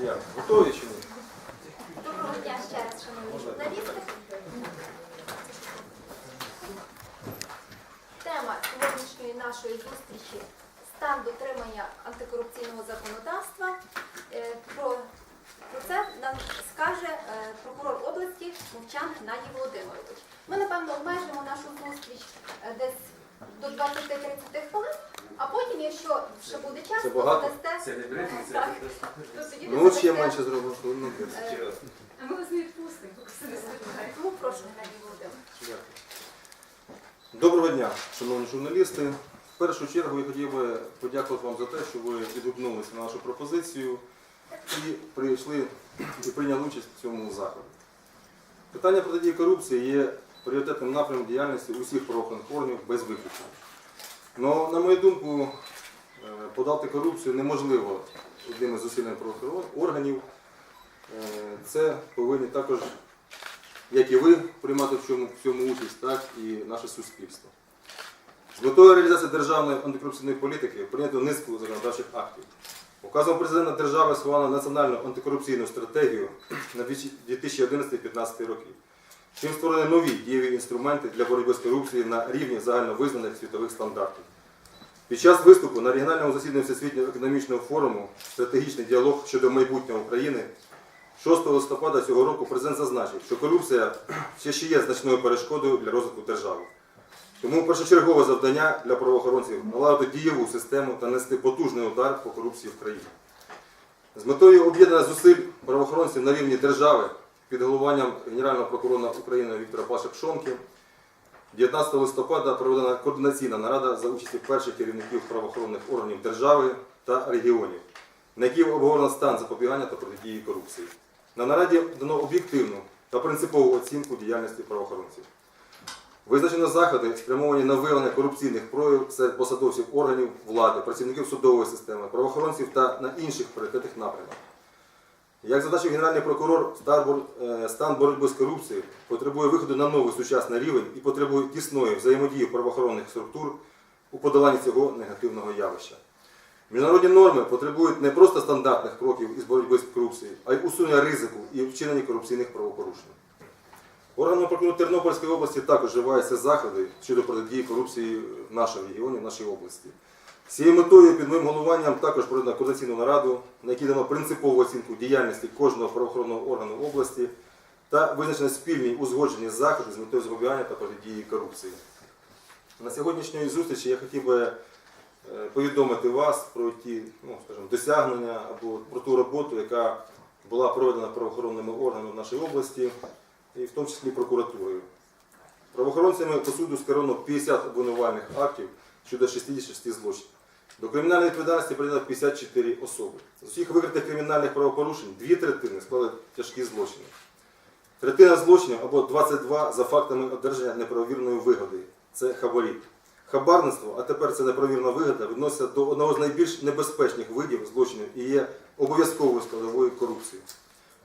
Як? Готові чи ні? Доброго дня ще раз, шановні журналісти. Тема сьогоднішньої нашої зустрічі стан дотримання антикорупційного законодавства. Е, Про, про це нам скаже е, прокурор області Мовчан Геннадій Володимирович. Ми, напевно, обмежимо нашу зустріч е, десь до 20-30 хвилин, а потім, якщо ще буде час, Це то багато? задасте. Це не брехня, це Так. просто. то тоді Ну от ще задасте, менше зробимо. Ну, е, А ми вас не відпустимо, поки все не спитає. Тому прошу, Геннадій Володимирович. Дякую. Доброго дня, шановні журналісти. В першу чергу я хотів би подякувати вам за те, що ви відгукнулися на нашу пропозицію і прийшли і прийняли участь в цьому заході. Питання протидії корупції є пріоритетним напрямом діяльності усіх правоохоронних органів без виключення. Но, на мою думку, е, подати корупцію неможливо одним із зусиллями правоохоронних органів. Е, Це повинні також як і ви приймати в цьому, в цьому участь, так і наше суспільство. З метою реалізації державної антикорупційної політики прийнято низку законодавчих актів. Указом президента держави схвалено національну антикорупційну стратегію на 2011-2015 роки. Чим створені нові дієві інструменти для боротьби з корупцією на рівні загальновизнаних світових стандартів. Під час виступу на регіональному засіданні Всесвітнього економічного форуму Стратегічний діалог щодо майбутнього України 6 листопада цього року президент зазначив, що корупція ще ще є значною перешкодою для розвитку держави. Тому першочергове завдання для правоохоронців наладити дієву систему та нести потужний удар по корупції в країні. З метою об'єднання зусиль правоохоронців на рівні держави під головуванням Генерального прокурора України Віктора Паша Пшонки 19 листопада проведена координаційна нарада за участі перших керівників правоохоронних органів держави та регіонів, на якій обговорено стан запобігання та протидії корупції. На нараді дано об'єктивну та принципову оцінку діяльності правоохоронців. Визначено заходи, спрямовані на виявлення корупційних проявів серед посадовців органів влади, працівників судової системи, правоохоронців та на інших пріоритетних напрямах. Як зазначив Генеральний прокурор, е, стан боротьби з корупцією потребує виходу на новий сучасний рівень і потребує тісної взаємодії правоохоронних структур у подоланні цього негативного явища. Міжнародні норми потребують не просто стандартних кроків із боротьби з корупцією, а й усунення ризику і вчинення корупційних правопорушень. Органами прокуратури Тернопільської області також вживаються заходи щодо протидії корупції в нашому регіоні, в нашій області. Цією метою під моїм головуванням також проведено координаційну нараду, на якій дано принципову оцінку діяльності кожного правоохоронного органу області та визначено спільні узгоджені заходи з метою запобігання та протидії корупції. На сьогоднішньої зустрічі я хотів би е, повідомити вас про ті ну, скажімо, досягнення або про ту роботу, яка була проведена правоохоронними органами в нашій області, і в тому числі прокуратурою. Правоохоронцями по суду скеровано 50 обвинувальних актів щодо 66 злочинів. До кримінальної відповідальності прийнято 54 особи. З усіх викритих кримінальних правопорушень дві третини склали тяжкі злочини. Третина злочинів або 22 за фактами одержання неправовірної вигоди. Це хабарі. Хабарництво, а тепер це неправовірна вигода, відноситься до одного з найбільш небезпечних видів злочинів і є обов'язковою складовою корупції.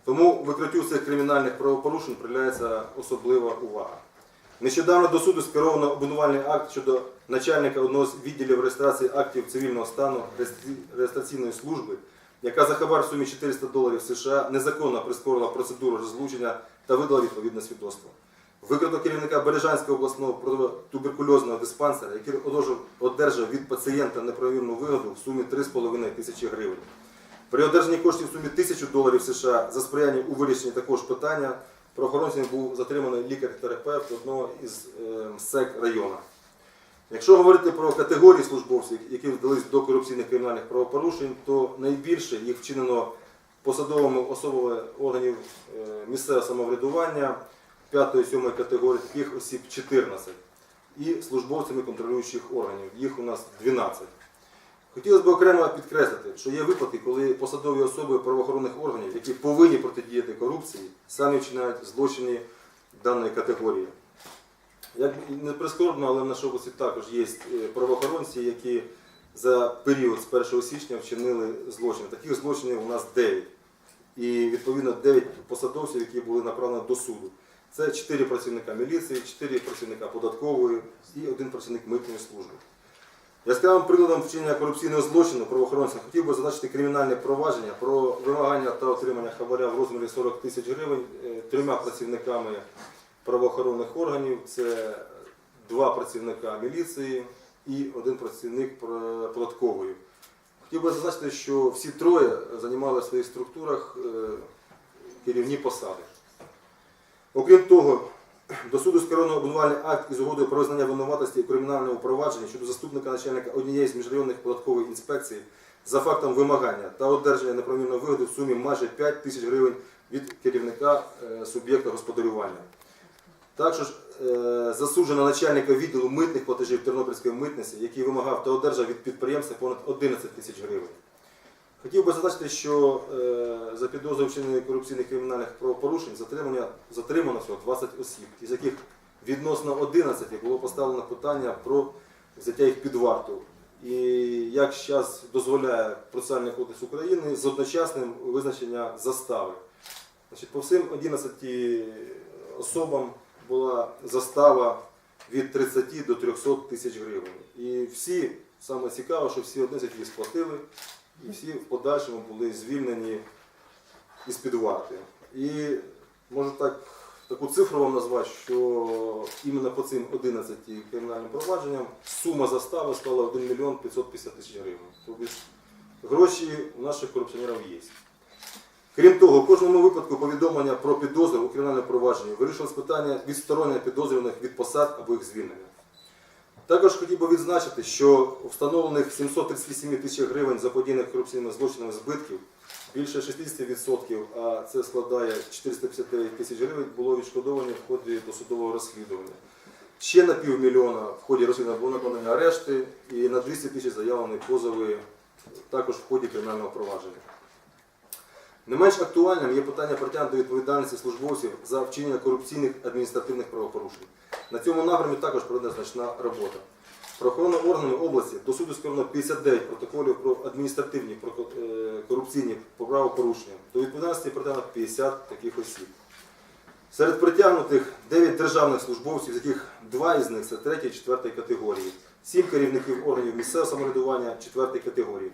Тому викриттю цих кримінальних правопорушень приділяється особлива увага. Нещодавно до суду скеровано обвинувальний акт щодо начальника одного з відділів реєстрації актів цивільного стану реєстраційної служби, яка за хабар в сумі 400 доларів США незаконно прискорила процедуру розлучення та видала відповідне свідоцтво. Викрито керівника Бережанського обласного протитуберкульозного диспансера, який одержав- від пацієнта неправомірну вигоду в сумі 3,5 тисячі гривень. При одержанні коштів в сумі 1000 доларів США за сприяння у вирішенні такого ж питання правоохоронцями був затриманий лікар-терапевт одного із е, СЕК району. Якщо говорити про категорії службовців, які вдались до корупційних кримінальних правопорушень, то найбільше їх вчинено посадовими особами органів е, місцевого самоврядування 5-7 категорії, таких осіб 14, і службовцями контролюючих органів, їх у нас 12. Хотілося б окремо підкреслити, що є випадки, коли посадові особи правоохоронних органів, які повинні протидіяти корупції, самі вчинають злочини даної категорії. Як не прискорбно, але в нашій області також є е, правоохоронці, які за період з 1 січня вчинили злочини. Таких злочинів у нас 9. І відповідно 9 посадовців, які були направлені до суду. Це 4 працівника міліції, 4 працівника податкової і один працівник митної служби. Яскравим прикладом вчинення корупційного злочину правоохоронцям хотів би зазначити кримінальне провадження про вимагання та отримання хабаря в розмірі 40 тисяч гривень е, трьома працівниками правоохоронних органів. Це два працівника міліції і один працівник податкової. Хотів би зазначити, що всі троє займали в своїх структурах е, керівні посади. Окрім того, до суду скеровано обвинувальний акт із угодою про визнання винуватості у кримінальному провадженні щодо заступника начальника однієї з міжрайонних податкових інспекцій за фактом вимагання та одержання неправомірної вигоди в сумі майже 5 тисяч гривень від керівника е, суб'єкта господарювання. Також е, засуджено начальника відділу митних платежів Тернопільської митниці, який вимагав та одержав від підприємства понад 11 тисяч гривень. Хотів би зазначити, що е, за підозрою вчинення корупційних кримінальних правопорушень затримано всього 20 осіб, із яких відносно 11 було поставлено питання про взяття їх під варту. І як зараз дозволяє Процесуальний кодекс України з одночасним визначення застави. Значить, по всім 11 особам була застава від 30 до 300 тисяч гривень. І всі, саме цікаво, що всі 11 її сплатили, і всі в подальшому були звільнені із-під варти. І можу так, таку цифру вам назвати, що іменно по цим 11 кримінальним провадженням сума застави склала 1 мільйон 550 тисяч гривень. Тобто гроші у наших корупціонерів є. Крім того, в кожному випадку повідомлення про підозру у кримінальному провадженні вирішилось питання відсторонення підозрюваних від посад або їх звільнення. Також хотів би відзначити, що встановлених 738 тисяч гривень заподіяних корупційними злочинами збитків більше 60%, а це складає 459 тисяч гривень, було відшкодовані в ході досудового розслідування. Ще на півмільйона в ході розслідування було накладені арешти і на 200 тисяч заявлені позови також в ході кримінального провадження. Не менш актуальним є питання притягнення до відповідальності службовців за вчинення корупційних адміністративних правопорушень. На цьому напрямі також проведена значна робота. Правоохоронними органами області до суду скеровано 59 протоколів про адміністративні про- е, корупційні правопорушення. До відповідальності притягнено 50 таких осіб. Серед притягнутих 9 державних службовців, з яких два із них це 3 і 4 категорії, 7 керівників органів місцевого самоврядування 4 категорії.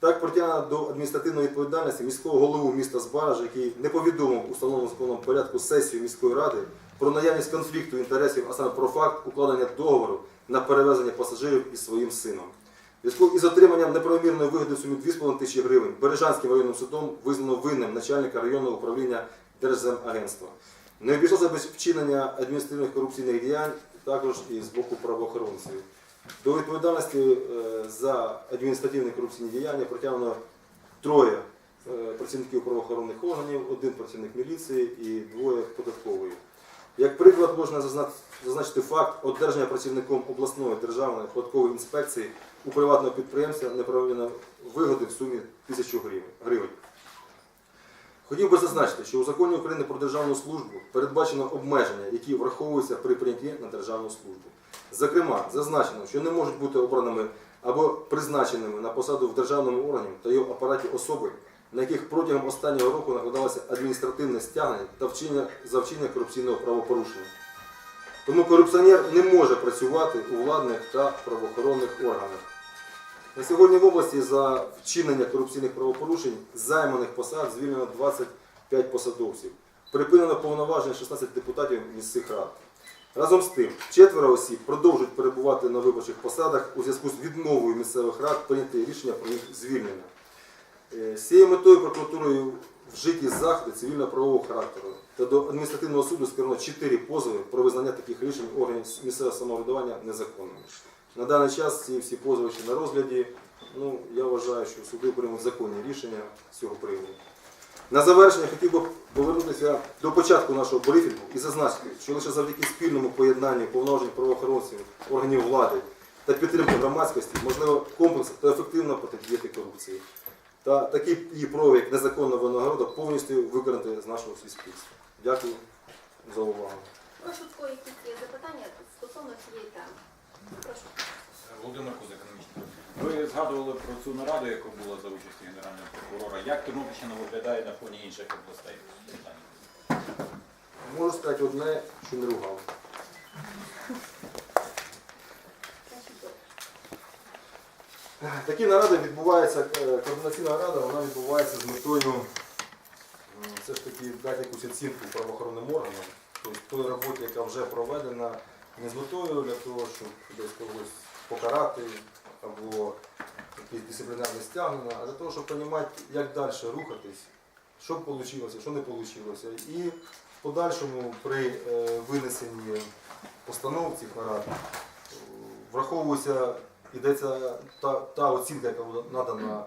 Так притягнено до адміністративної відповідальності міського голову міста Збаража, який не повідомив у встановленому законом порядку сесію міської ради про наявність конфлікту інтересів, а саме про факт укладення договору на перевезення пасажирів із своїм сином. Зв'язку із отриманням неправомірної вигоди в сумі 2,5 тисячі гривень Бережанським районним судом визнано винним начальника районного управління Держземагентства. Не обійшлося без вчинення адміністративних корупційних діянь також і з боку правоохоронців. До відповідальності е, за адміністративні корупційні діяння притягнено троє е, працівників правоохоронних органів, один працівник міліції і двоє податкової. Як приклад можна зазначити факт одержання працівником обласної державної податкової інспекції у приватного підприємця неправомірної вигоди в сумі 1000 гривень- гривень. Хотів би зазначити, що у законі України про державну службу передбачено обмеження, які враховуються при прийнятті на державну службу. Зокрема, зазначено, що не можуть бути обраними або призначеними на посаду в державному органі та його апараті особи, на яких протягом останнього року накладалося адміністративне стягнення та вчинення за вчинення корупційного правопорушення. Тому корупціонер не може працювати у владних та правоохоронних органах. На сьогодні в області за вчинення корупційних правопорушень займаних посад звільнено 25 посадовців. Припинено повноваження 16 депутатів місцевих рад. Разом з тим, четверо осіб продовжують перебувати на виборчих посадах у зв'язку з відмовою місцевих рад прийняти рішення про їх звільнення. Е, З цією метою прокуратурою вжиті заходи цивільно-правового характеру та до адміністративного суду скеровано 4 позови про визнання таких рішень органів місцевого самоврядування незаконними. На даний час ці всі позови ще на розгляді. Ну, я вважаю, що суди приймуть законні рішення з цього приводу. На завершення хотів би повернутися до початку нашого брифінгу і зазначити, що лише завдяки спільному поєднанню повноважень правоохоронців, органів влади та підтримки громадськості можливо комплексно та ефективно протидіяти корупції. Та такий її прояв, як незаконна винагорода, повністю виконати з нашого суспільства. Дякую за увагу. Прошу в кого якісь є запитання стосовно цієї теми. Прошу. Володимир Кузик, економічний. Ви згадували про цю нараду, яка була за участі генерального прокурора. Як Тернопільщина виглядає на фоні інших областей? Можу сказати одне, що не ругав. Такі наради відбуваються, е, координаційна рада, вона відбувається з метою все ж таки дати якусь оцінку правоохоронним органам, тобто той роботі, яка вже проведена, не з метою для того, щоб десь когось покарати або якісь дисциплінарні стягнення, а для того, щоб розуміти, як далі рухатись, що вийшло, що не вийшло. І в подальшому при е, винесенні постанов цих нарад е, враховується, йдеться та, та оцінка, яка надана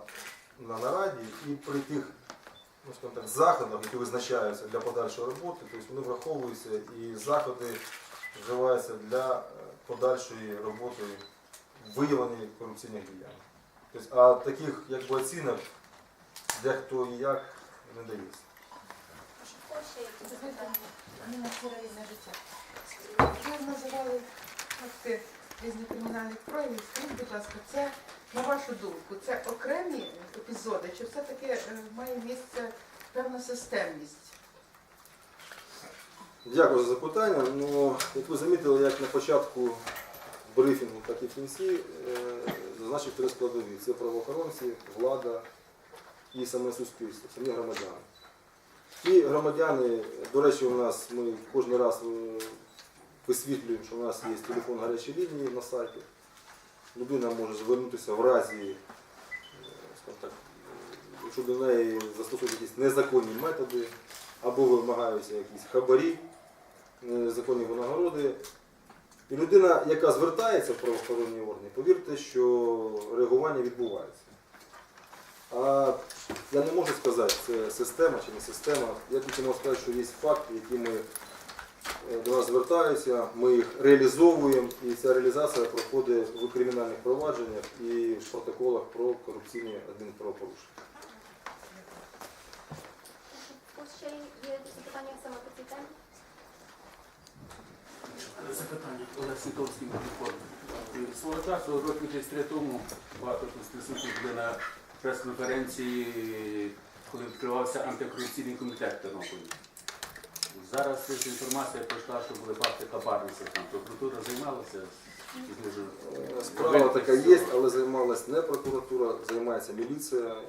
на нараді, і при тих ну, так, заходах, які визначаються для подальшої роботи, тобто вони враховуються і заходи вживаються для е, подальшої роботи виявлення корупційних діянь. Тобто, а таких якби, оцінок де хто і як не дається. Життя. Ви називали факти різних кримінальних проявів. Скажіть, будь ласка, це, на вашу думку, це окремі епізоди, чи все-таки е, має місце певна системність? Дякую за запитання. Ну, як ви замітили, як на початку брифінгу, так і в кінці, е, зазначив три складові. Це правоохоронці, влада і саме суспільство, самі громадяни. Ті громадяни, до речі, у нас ми кожен раз е, висвітлюємо, що у нас є телефон гарячої лінії на сайті. Людина може звернутися в разі, е, так, якщо до неї застосують якісь незаконні методи, або вимагаються якісь хабарі, незаконні винагороди. І людина, яка звертається в правоохоронні органи, повірте, що реагування відбувається. А я не можу сказати, це система чи не система. Я тільки можу сказати, що є факти, які ми е, до нас звертаються, ми їх реалізовуємо, і ця реалізація проходить в кримінальних провадженнях і в протоколах про корупційні адмінправопорушення. Ось ще є запитання саме по цій темі. Запитання Олег Сітовський мікрофон. Свого часу, років десь три тому, багато присутніх були на прес-конференції, коли відкривався антикорупційний комітет Тернополі. Зараз ця інформація пройшла, що були факти хабарництва. Там прокуратура займалася. Справа така є, але займалась не прокуратура, займається міліція.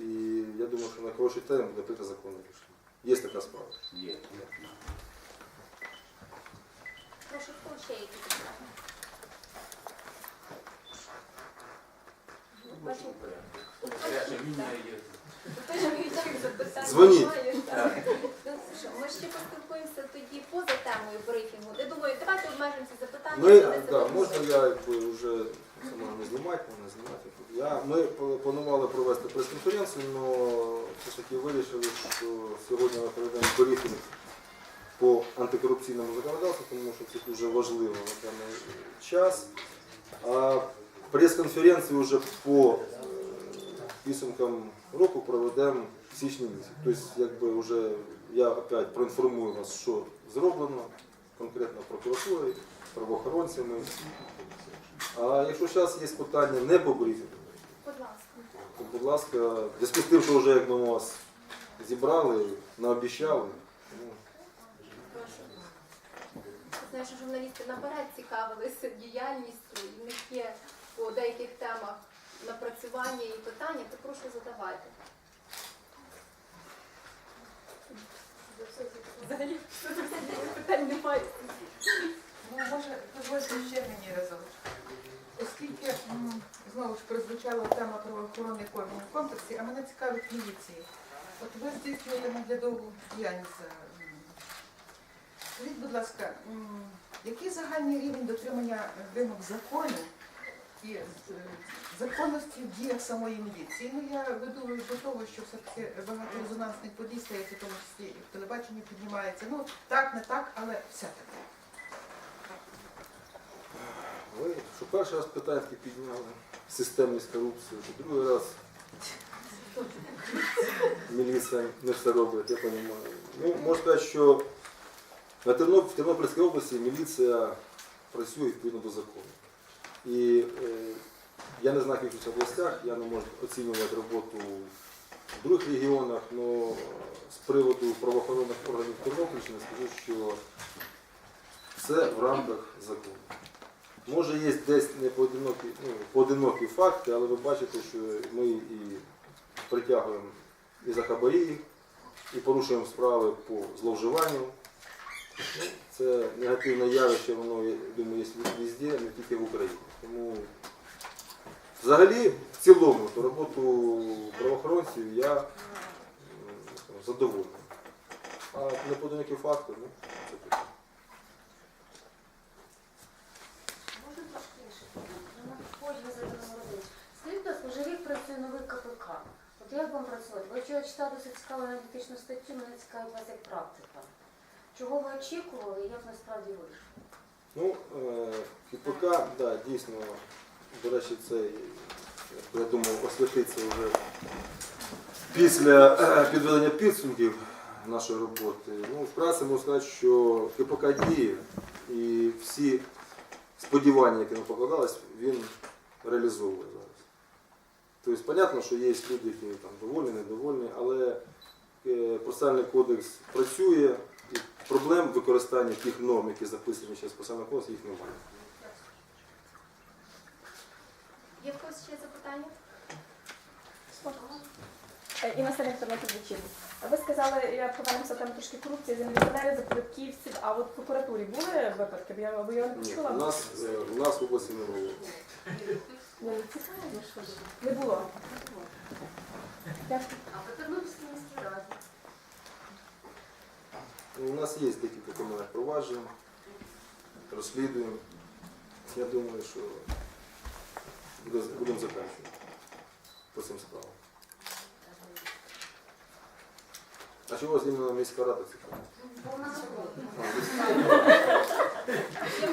І я думаю, що на хороший термін буде прийти законне рішення. Є така справа. є. Прошу, в кого ще якісь запитання? Бачу, Гаряча лінія є. Теж вивчаю запитання. Дзвоніть. Ми ще поспілкуємося тоді поза темою брифінгу. Я думаю, давайте обмежимося да, можна я якби вже сама не знімати, не знімати. Я, ми планували провести прес-конференцію, але все ж таки вирішили, що сьогодні ми проведемо брифінг по антикорупційному законодавству, тому що це дуже важливо на даний час. А прес-конференцію вже по е, підсумкам року проведемо в січні місяці. Тобто, якби вже я опять проінформую вас, що зроблено конкретно прокуратурою, правоохоронцями. А якщо зараз є питання не по брифінгу, то, будь ласка, зв'язку з тим, що вже як ми вас зібрали, наобіщали. ну, Прошу. Знаєш, що журналісти наперед цікавилися діяльністю, і в них є по деяких темах напрацювання і питання, то прошу задавати. Взагалі питань немає. Ну, може, дозвольте ще мені разом. Оскільки знову ж прозвучала тема правоохоронних органів в комплексі, а мене цікавить міліції. От ви здійснюєте наглядову діяльність. Скажіть, будь ласка, який загальний рівень дотримання вимог закону і е, законності в діях самої міліції? Ну я веду до того, що все-таки багато резонансних подій стається, в тому числі і в телебаченні піднімається. Ну так, не так, але все-таки. Ви що перший раз питання підняли системність корупції, що другий раз міліція не все робить, я розумію. Ну, можу сказати, що в Тернопільській області міліція працює відповідно до закону. І е, я не знаю, в яких областях, я не можу оцінювати роботу в других регіонах, але з приводу правоохоронних органів Тернопільщини скажу, що все в рамках закону. Може є десь не поодинокі, ну, поодинокі факти, але ви бачите, що ми і притягуємо і за хабарі, і порушуємо справи по зловживанню. Це негативне явище, воно, я думаю, є везде, не тільки в Україні. Тому взагалі, в цілому, то роботу правоохоронців я задоволений. А непоодинокі факти, ну, це таке. Можна трошки інше питання? Хоч ви працює новий КПК. От як вам працювати? Ви вчора читали досить цікаву аналітичну статтю, мене цікавить вас як практика. Чого ви очікували і як насправді вийшло? Ну, е, КПК, да, дійсно, до речі, це, я думаю, освітиться вже після е, підведення підсумків нашої роботи. Ну, вкратце можу сказати, що КПК діє і всі сподівання, які нам покладались, він реалізовує зараз. Тобто, зрозуміло, що є люди, які там довольні, недовольні, але е, процесуальний кодекс працює, проблем використання тих норм, які записані зараз в процесуальному кодексі, їх немає. Є в когось ще запитання? Е, Інна Селектор Ви сказали, я повернемося там трошки корупції, землеполярів, запорядківців, а от в прокуратурі були випадки? Я, бо я не Ні, у нас, е, у нас в області не було. Ну, цікаво, що ж. Не було. Дякую. А по Тернопільській міській раді? У нас є декілька кримінальних проваджень, розслідуємо. Я думаю, що будемо закінчувати по цим справам. А чого іменно міська рада в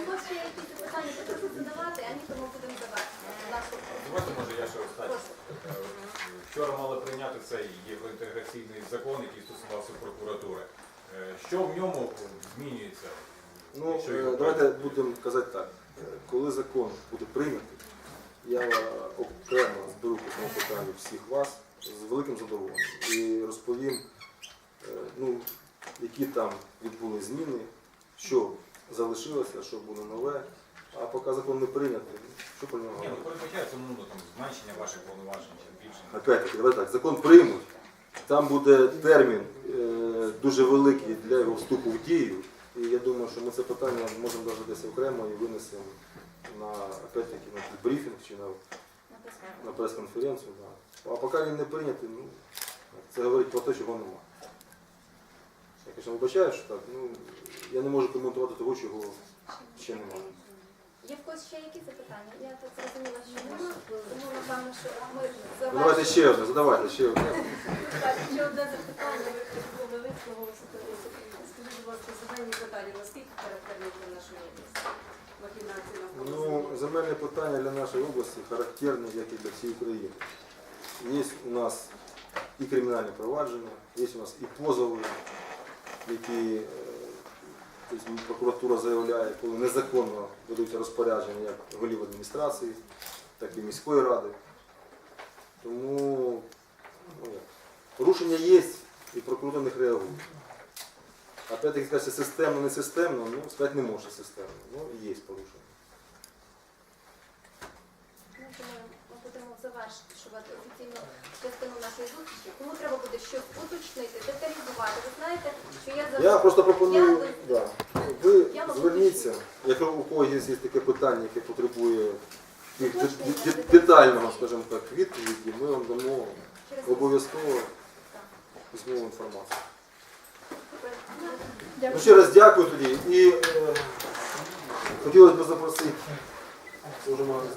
когось ще якісь запитання, то прошу задавати, а ні, тому будемо нашу Давайте, може, я ще останнє. Вчора мали прийняти цей євроінтеграційний закон, який стосувався прокуратури. Е, Що в ньому змінюється? Ну, е, його давайте будемо казати так. Е, Коли закон буде прийнятий, я окремо зберу по цьому питанню всіх вас з великим задоволенням і розповім, ну, які там відбули зміни, що залишилося, що буде нове. А поки закон не прийнятий, що про нього Ні, ну передбачається ну, там, зменшення ваших повноважень чи збільшення. Опять-таки, давайте так, закон приймуть, там буде термін дуже великий для його вступу в дію. І я думаю, що ми це питання можемо навіть десь окремо і винесемо на, опять-таки, на брифінг чи на, на прес-конференцію. Да. А поки він не прийнятий, ну, це говорить про те, чого нема. Я, звісно, вибачаю, що так, ну, я не можу коментувати того, чого ще немає. Є в когось ще якісь запитання? Я так зрозуміла, що нема. Тому напевно, що ми Ну, давайте ще одне, задавайте ще одне. Так, ще одне запитання. Скажіть, будь ласка, загальні питання, наскільки характерні для нашої області? Ну, земельне питання для нашої області характерне, як і для всієї України. Є у нас і кримінальні провадження, є у нас і позови, які е, тобто прокуратура заявляє, коли незаконно ведуться розпорядження як голів адміністрації, так і міської ради. Тому ну, порушення є, і прокуратура них реагує. Опять-таки, сказати, системно, не системно, ну, сказати не може системно, ну, є порушення. Ну, ми будемо завершувати офіційну частину нашої зустрічі. Кому треба буде щось уточнити, деталізувати. Ви знаєте, що я завжди... Я просто пропоную, Я да, ви Я зверніться, якщо у когось є таке питання, яке потребує де- де- детального, скажімо так, відповіді, ми вам дамо через обов'язково письмову інформацію. Ну, ще раз дякую тоді і е, хотілося б запросити, це вже можна.